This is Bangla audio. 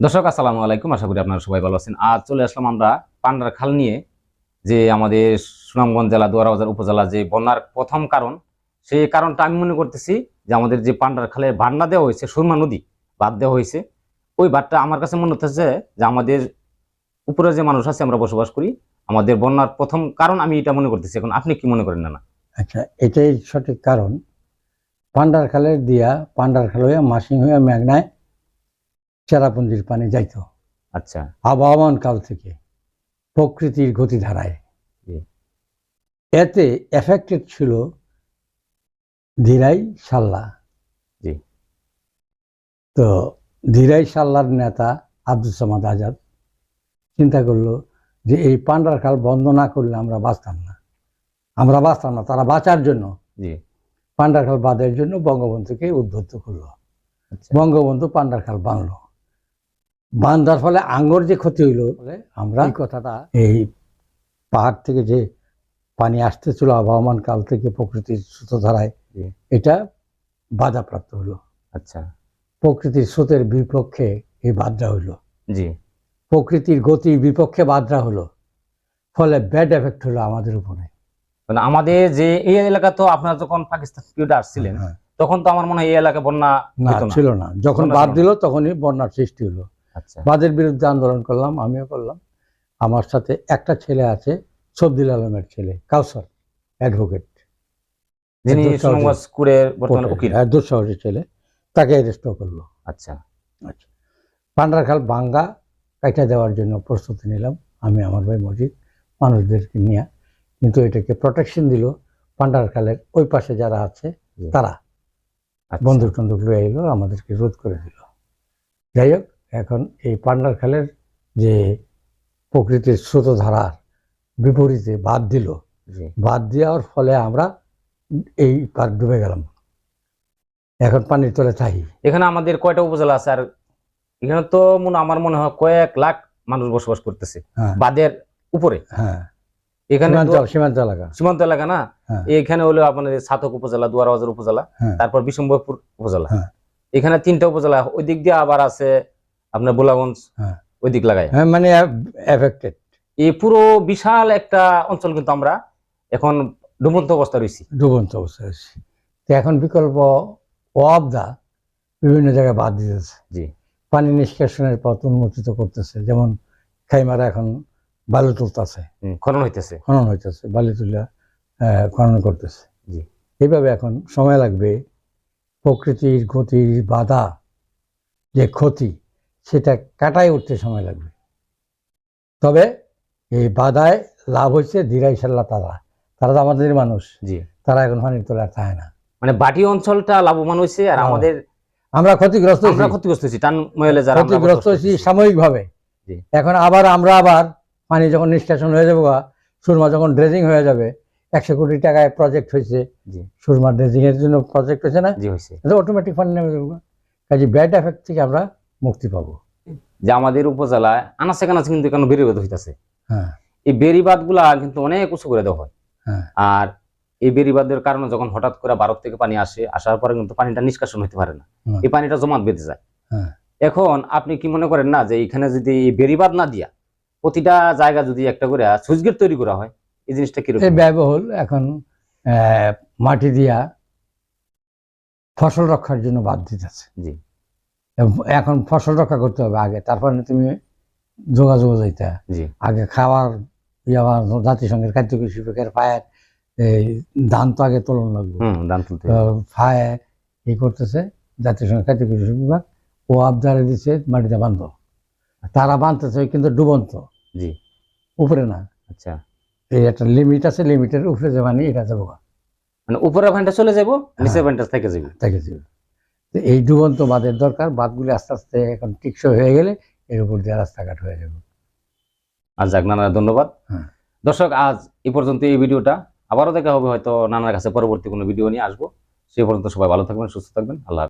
দর্শক, আসসালামু আলাইকুম। আশা করি আপনারা সবাই ভালো আছেন। আজ চলে আসলাম আমরা পান্ডার খাল নিয়ে, যে আমাদের সুনামগঞ্জ জেলা দুয়ারাবাজার উপজেলা যে বন্যার প্রথম কারণ, সেই কারণটা আমি মনে করতেছি যে আমাদের যে পান্ডার খালের ভান্ডা দেওয়া হয়েছে, সুরমা নদী বাদ দেওয়া হয়েছে, ওই বাদটা আমার কাছে মনে হচ্ছে যে আমাদের উপরে যে মানুষ আছে, আমরা বসবাস করি, আমাদের বন্যার প্রথম কারণ আমি এটা মনে করতেছি। এখন আপনি কি মনে করেন না না আচ্ছা এটাই সঠিক কারণ। পান্ডার খালের দিয়া, পান্ডার খাল হইয়া মাসিং হইয়া মেঘনায় চেরাপুঞ্জির পানি যাইতো। আচ্ছা। আবহমান কাল থেকে প্রকৃতির গতিধারায়। এতে এফেক্টেড ছিল ধীরাই সাল্লা। জি। তো ধীরাই সাল্লার নেতা আব্দুল সামাদ আজাদ চিন্তা করল যে এই পান্ডার খাল বন্ধ না করলে আমরা বাঁচতাম না। আমরা বাঁচতাম না তারা বাঁচার জন্য। জি। পান্ডার খাল বাঁধের জন্য বঙ্গবন্ধুকে উদ্বুদ্ধ করল। আচ্ছা। বঙ্গবন্ধু পান্ডার খাল বাঁধলো। বাঁধার ফলে আঙ্গর যে ক্ষতি হইল আমরা এই কথাটা এই পাহাড় থেকে যে পানি আসতেছিল আবহমান কাল থেকে প্রকৃতির স্রোতধারায়। এটা বাধাপ্রাপ্ত হলো আচ্ছা। প্রকৃতির স্রোতের বিপক্ষে এই বাধা হইল। জি। প্রকৃতির গতির বিপক্ষে বাধা হলো ফলে ব্যাড এফেক্ট হলো আমাদের উপরে। মানে আমাদের যে এই এলাকা তো আপনারা যখন পাকিস্তান পিরিয়ডে আসছিলেন হ্যাঁ। তখন তো আমার মনে হয় এই এলাকা বন্যা ছিল না। যখন বাদ ছিল দিল তখনই বন্যার সৃষ্টি হলো বাদের বিরুদ্ধে আন্দোলন করলাম আমিও করলাম। আমার সাথে একটা ছেলে আছে সবদিল আলমের ছেলে কাউসার অ্যাডভোকেট। যিনি দুঃসাহসী। উকিল। দুঃসাহসী ছেলে। তাকে অ্যারেস্টও করল। আচ্ছা। আচ্ছা। পান্ডারখাল ভাঙ্গা কাটা দেওয়ার জন্য প্রস্তুতি নিলাম। আমি আমার ভাই মজিদ মানুষদেরকে নিয়ে। কিন্তু এটাকে প্রোটেকশন দিল পান্ডারখালের ওই পাশে যারা আছে তারা। আচ্ছা। বন্দুক টন্দুক লয়ে এলো আমাদেরকে রোধ করে দিল। যাই হোক এখন এই পান্ডার খালের যে প্রকৃতির স্রোতধারার বিপরীতে বাদ দিল বাদ দেওয়ার ফলে আমরা এই পার ডুবে গেলাম। এখন পানির তলে থাকি এখানে আমাদের কয়টা উপজেলা আছে? আর এখানে তো মনে আমার মনে হয় কয়েক লাখ মানুষ বসবাস করতেছে হ্যাঁ। বাদের উপরে। হ্যাঁ। এখানে সীমান্ত এলাকা। সীমান্ত এলাকা না? হ্যাঁ। এখানে হলো আপনাদের ছাতক উপজেলা দুয়ারবাজার উপজেলা হ্যাঁ। তারপর বিশম্বরপুর উপজেলা। এখানে তিনটা উপজেলা ওই দিক দিয়ে আবার আছে আপনার বোলাগঞ্জ হ্যাঁ। ওই দিক লাগায় হ্যাঁ মানে এফেক্টেড এই পুরো বিশাল একটা অঞ্চল কিন্তু আমরা এখন ডুবন্ত অবস্থা রয়েছি। ডুবন্ত অবস্থায় আছে তো এখন বিকল্প ওয়াবদা বিভিন্ন জায়গায় বাদ দিতেছে। জি। পানি নিষ্কাশনের পথ উন্মোচিত করতেছে। যেমন খাইমারা এখন বালু তুলতেছে। খনন হইতেছে। খনন হইতেছে বালি তুলা খনন করতেছে। জি। এইভাবে এখন সময় লাগবে প্রকৃতির গতির বাধা যে ক্ষতি সেটা কাটাই উঠতে সময় লাগবে। তবে এই বাধায় লাভ হচ্ছে ধীরাই সাল্লা তারা। তারা তো আমাদের মানুষ। জি। তারা এখন পানির তোলা চায় না। মানে বাটি অঞ্চলটা লাভবান হয়েছে আর হ্যাঁ। আমাদের আমরা ক্ষতিগ্রস্ত আমরা ক্ষতিগ্রস্ত হয়েছি টান ময়লে যারা ক্ষতিগ্রস্ত হয়েছি সাময়িকভাবে। এখন আবার আমরা আবার পানি যখন নিষ্কাশন হয়ে যাবে সুরমা যখন ড্রেজিং হয়ে যাবে একশো কোটি টাকায় প্রজেক্ট হয়েছে। জি। সুরমা ড্রেজিং এর জন্য প্রজেক্ট হয়েছে না? জি হয়েছে। অটোমেটিক পানি নেমে যাবে কাজে ব্যাড এফেক্ট থেকে আমরা মুক্তি পাবো। যে আমাদের উপজেলায় আনাচে কানাচে কিন্তু এখানে বেরিবাদ হইতাছে। হ্যাঁ। এই বেরিবাদগুলা কিন্তু অনেক উঁচু করে দেওয়া হয়। হ্যাঁ। আর এই বেরিবাদের কারণে যখন হঠাৎ করে ভারত থেকে পানি আসে আসার পরে কিন্তু পানিটা নিষ্কাশন হতে পারে না। এই পানিটা জমাট বেঁধে যায়। হ্যাঁ। এখন আপনি কি মনে করেন না যে এখানে যদি বেরিবাদ না দিয়া প্রতিটা জায়গা যদি একটা করে সুইচ গেট তৈরি করা হয় এই জিনিসটা কি ব্যয়বহুল এখন আহ, মাটি দিয়া ফসল রক্ষার জন্য বাদ দিতেছে। জি। এখন ফসল রক্ষা করতে হবে আগে। তারপরে তুমি যোগাযোগ যাইতে। আগে খাওয়ার ইয়াবার জাতিসংঘের কৃষি বিভাগের ফায়ার এই ধান তো আগে তোলন লাগবে। তুলতে ফায়ার ই করতেছে জাতিসংঘের কৃষি বিভাগ ও আবদারে দিচ্ছে মাটিতে বান্ধ তারা বাঁধতেছে কিন্তু ডুবন্ত। জি। উপরে না। আচ্ছা। এই একটা লিমিট আছে লিমিটের উপরে যে মানে এটা যাব। মানে উপরের ভাইনটা চলে যাব হ্যাঁ। নিচের ভাইনটা থেকে যাবে। তাকে যাবে। এই ডুবন্ত বাঁধের দরকার বাঁধগুলি আস্তে আস্তে এখন টিকসই হয়ে গেলে এর উপর দিয়ে রাস্তাঘাট হয়ে যাবে। আর যাক নানা ধন্যবাদ। হ্যাঁ। দর্শক আজ এ পর্যন্ত এই ভিডিওটা। আবারও দেখা হবে হয়তো নানার কাছে পরবর্তী কোনো ভিডিও নিয়ে আসব। সে পর্যন্ত সবাই ভালো থাকবেন সুস্থ থাকবেন। আল্লাহ।